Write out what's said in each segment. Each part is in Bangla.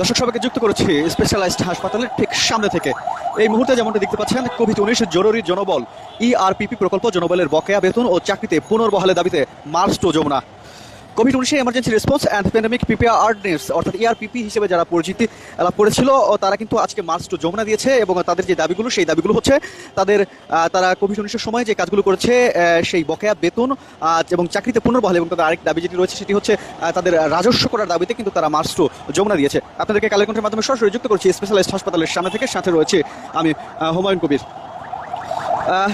দর্শক সবাইকে যুক্ত করেছি স্পেশালাইজড হাসপাতালের ঠিক সামনে থেকে। এই মুহূর্তে যেমনটা দেখতে পাচ্ছেন কোভিড উনিশ জরুরি জনবল ইআরপিপি প্রকল্প জনবলের বকেয়া বেতন ও চাকরিতে পুনর্বহালের দাবিতে মার্চ টু যমুনা। কোভিড উনিশে emergency response and pandemic preparedness অর্থাৎ ইআরপিপি হিসেবে যারা পরিচিতি লাভ করেছিল তারা কিন্তু আজকে মার্চ টু যমুনা দিয়েছে এবং তাদের যে দাবিগুলো, সেই দাবিগুলো হচ্ছে তাদের তারা কোভিড উনিশের সময় যে কাজগুলো করেছে সেই বকেয়া বেতন এবং চাকরিতে পুনর্বহাল এবং তাদের আরেক দাবি যেটি রয়েছে, সেটি হচ্ছে তাদের রাজস্ব করার দাবিতে কিন্তু তারা মার্চ টু যমুনা দিয়েছে। আপনাদেরকে কালের কণ্ঠের মাধ্যমে সরাসরি যুক্ত করছি স্পেশালাইজড হাসপাতালের সামনে থেকে, সাথে রয়েছে আমি হুমায়ুন কবির।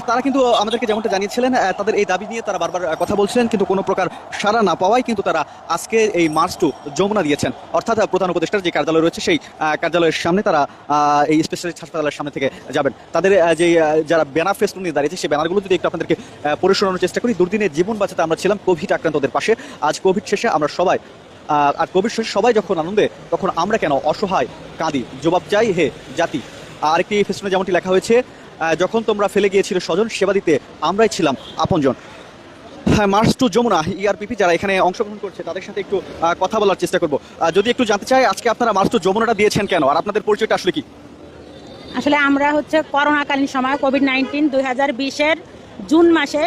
তারা কিন্তু আমাদেরকে যেমনটা জানিয়েছিলেন তাদের এই দাবি নিয়ে তারা বারবার কথা বলছিলেন, কিন্তু কোনো প্রকার সাড়া না পাওয়ায় কিন্তু তারা আজকে এই মার্চ টু যমুনা দিয়েছেন। অর্থাৎ প্রধান উপদেষ্টার যে কার্যালয় রয়েছে, সেই কার্যালয়ের সামনে তারা এই স্পেশালিস্ট হাসপাতালের সামনে থেকে যাবেন। তাদের যে যারা ব্যানার ফেস্ট নিয়ে দাঁড়িয়েছে, সেই ব্যানারগুলো যদি একটু আপনাদেরকে পড়ে চেষ্টা করি দুর্দিনের জীবন বাঁচাতে আমরা ছিলাম কোভিড আক্রান্তদের পাশে। আজ কোভিড শেষে আমরা সবাই আর কোভিড শেষে সবাই যখন আনন্দে, তখন আমরা কেন অসহায়, কাঁদি, জবাব চাই হে জাতি। আরেকটি ফেস্টনে যেমনটি লেখা হয়েছে যখন তোমরা ফেলে গিয়েছিল স্বজন, সেবা দিতে আমরাই ছিলাম আপনজন। হ্যাঁ মার্চ টু যমুনা ইআরপিপি যারা এখানে অংশগ্রহণ করছে, তাদের সাথে একটু কথা বলার চেষ্টা করব। যদি একটু জানতে চাই, আজকে আপনারা মার্চ টু যমুনাটা দিয়েছেন কেন? আর আপনাদের পরিচয়টা আসলে কি? আসলে আমরা হচ্ছে করোনাকালীন সময় কোভিড নাইন্টিন দুই হাজার বিশের জুন মাসে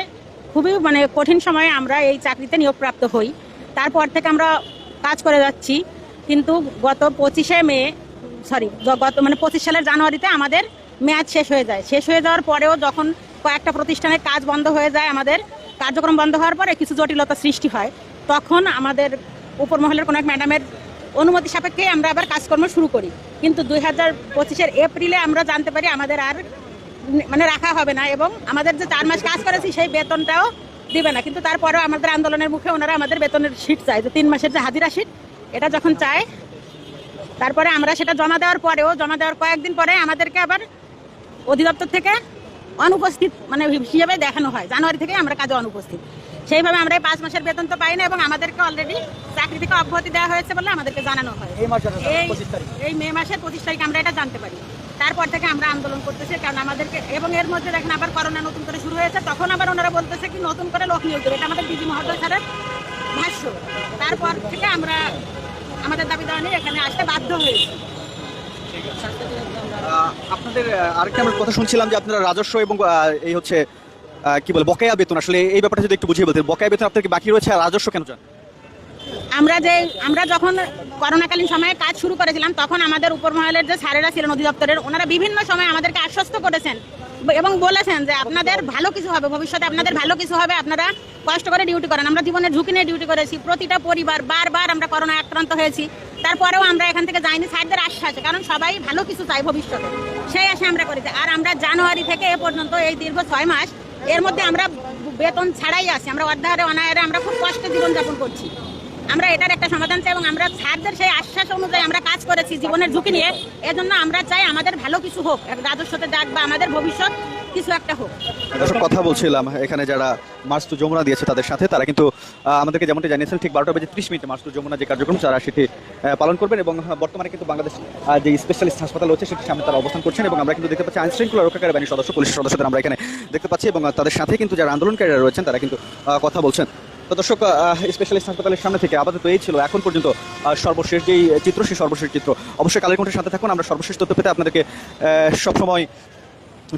খুবই মানে কঠিন সময়ে আমরা এই চাকরিতে নিয়োগপ্রাপ্ত হই। তারপর থেকে আমরা কাজ করে যাচ্ছি। কিন্তু গত পঁচিশে মে সরি গত মানে পঁচিশ সালের জানুয়ারিতে আমাদের মেয়াদ শেষ হয়ে যায়। শেষ হয়ে যাওয়ার পরেও যখন কয়েকটা প্রতিষ্ঠানের কাজ বন্ধ হয়ে যায় আমাদের, কার্যক্রম বন্ধ হওয়ার পরে কিছু জটিলতা সৃষ্টি হয়। তখন আমাদের উপর মহলের কোনো এক ম্যাডামের অনুমতি সাপেক্ষে আমরা আবার কাজকর্ম শুরু করি। কিন্তু দুই হাজার পঁচিশের এপ্রিলে আমরা জানতে পারি আমাদের আর মানে রাখা হবে না এবং আমাদের যে চার মাস কাজ করেছি সেই বেতনটাও দিবে না। কিন্তু তারপরেও আমাদের আন্দোলনের মুখে ওনারা আমাদের বেতনের শিট চায় যে তিন মাসের যে হাজিরা শিট এটা যখন চায়, তারপরে আমরা সেটা জমা দেওয়ার পরেও, জমা দেওয়ার কয়েকদিন পরে আমাদেরকে আবার অধিদপ্তর থেকে অনুপস্থিত মানে হিসেবে দেখানো হয়। জানুয়ারি থেকে আমরা কাজে অনুপস্থিত। সেইভাবে আমরা এই পাঁচ মাসের বেতন তো পাই না এবং আমাদেরকে অলরেডি চাকরি থেকে অব্যাহতি দেওয়া হয়েছে বলে আমাদেরকে জানানো হয়। এই মে মাসের পঁচিশ তারিখে আমরা এটা জানতে পারি। তারপর থেকে আমরা আন্দোলন করতেছি কারণ আমাদেরকে এবং এর মধ্যে দেখেন আবার করোনা নতুন করে শুরু হয়েছে তখন আবার ওনারা বলতেছে কি নতুন করে লোক নিয়োগ দেবে। এটা আমাদের ডিজি মহোদয় স্যারের ভাষ্য। তারপর থেকে আমরা আমাদের দাবি দেওয়া নিয়ে এখানে আসতে বাধ্য হয়েছি। আপনাদের আরেকটা আমরা কথা শুনছিলাম যে আপনারা রাজস্ব এবং এই হচ্ছে কি বলে, বকেয়া বেতন। আসলে এই ব্যাপারটা যদি একটু বুঝিয়ে বলতেন, বকেয়া বেতন আপনাদের কি বাকি রয়েছে? আর রাজস্ব কেন চান আমরা যে, আমরা যখন করোনাকালীন সময়ে কাজ শুরু করেছিলাম, তখন আমাদের উপর মহলের যে স্যারেরা ছিলেন অধিদপ্তরের, ওনারা বিভিন্ন সময় আমাদেরকে আশ্বস্ত করেছেন এবং বলেছেন যে আপনাদের ভালো কিছু হবে, ভবিষ্যতে আপনাদের ভালো কিছু হবে, আপনারা কষ্ট করে ডিউটি করেন। আমরা জীবনের ঝুঁকি নিয়ে ডিউটি করেছি, প্রতিটা পরিবার বারবার আমরা করোনা আক্রান্ত হয়েছি। তারপরেও আমরা এখান থেকে যাইনি, স্যারদের আশ্বাসে কারণ সবাই ভালো কিছু চাই ভবিষ্যতে। সেই আশা আমরা করেছি আর আমরা জানুয়ারি থেকে এ পর্যন্ত এই দীর্ঘ ছয় মাস এর মধ্যে আমরা বেতন ছাড়াই আছি, আমরা অর্ধাহারে, অনাহারে, আমরা খুব কষ্টে জীবনযাপন করছি। আমরা এটার একটা সমাধান চাই এবং আমরা স্যারদের সেই আশ্বাস অনুযায়ী আমরা কাজ করেছি জীবনের ঝুঁকি নিয়ে। এজন্য আমরা চাই আমাদের ভালো কিছু হোক রাজস্বতে যাক বা আমাদের ভবিষ্যৎ কিছু একটা হোক। দর্শক, কথা বলছিলাম, এখানে যারা মার্চ যমুনা দিয়েছে তাদের সাথে, তারা কিন্তু আমাদেরকে যেমনটি জানিয়েছেন, ঠিক বারোটা বেজে ত্রিশ মিনিটে মার্চ যমুনা যে কার্যক্রম, তারা সেটি পালন করবেন এবং বর্তমানে কিন্তু বাংলাদেশ যে স্পেশালিস্ট হাসপাতাল হচ্ছে সেটির সামনে তারা অবস্থান করছেন এবং আমরা কিন্তু দেখতে পাচ্ছি আইন শৃঙ্খলা রক্ষাকারী বাহিনীর সদস্য, পুলিশ সদস্যদের আমরা এখানে দেখতে পাচ্ছি এবং তাদের সাথে কিন্তু যারা আন্দোলনকারীরা রয়েছেন, তারা কিন্তু কথা বলছেন। তো দর্শক স্পেশালিস্ট হাসপাতালের সামনে থেকে আপাতত এই ছিল, এখন পর্যন্ত সর্বশেষ যেই চিত্র, সেই সর্বশেষ চিত্র, অবশ্যই কালের কণ্ঠের সাথে থাকুন, আমরা সর্বশেষ তথ্য পেতে আপনাদেরকে সবসময়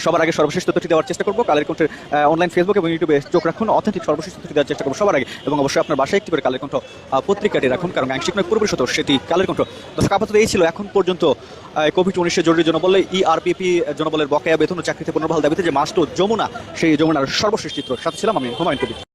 সবার আগে সর্বশেষ তথ্যটি দেওয়ার চেষ্টা করব। কালের কণ্ঠের অনলাইন ফেসবুক এবং ইউটিউবে চোখ রাখুন। অথেন্টিক সর্বশেষ তথ্যটি দেওয়ার চেষ্টা করব সবার আগে। এবং অবশ্যই আপনার বাসায় একটি করে কালের কণ্ঠ পত্রিকাটি রাখুন। কারণ আংশিক নয়, পূর্বের সত্য সেটি কালের কণ্ঠ। দর্শক, আপাতত এই ছিল এখন পর্যন্ত কোভিড উনিশের জরুরি জনবলে ইআরপিপি জনবলের বকেয়া বেতন ও চাকরিতে পুনর্বহাল দাবিতে যে মাস্ট যমুনা, সেই যমুনার সর্বশেষ চিত্র। সাথে ছিলাম আমি হুমায়ুন কবির।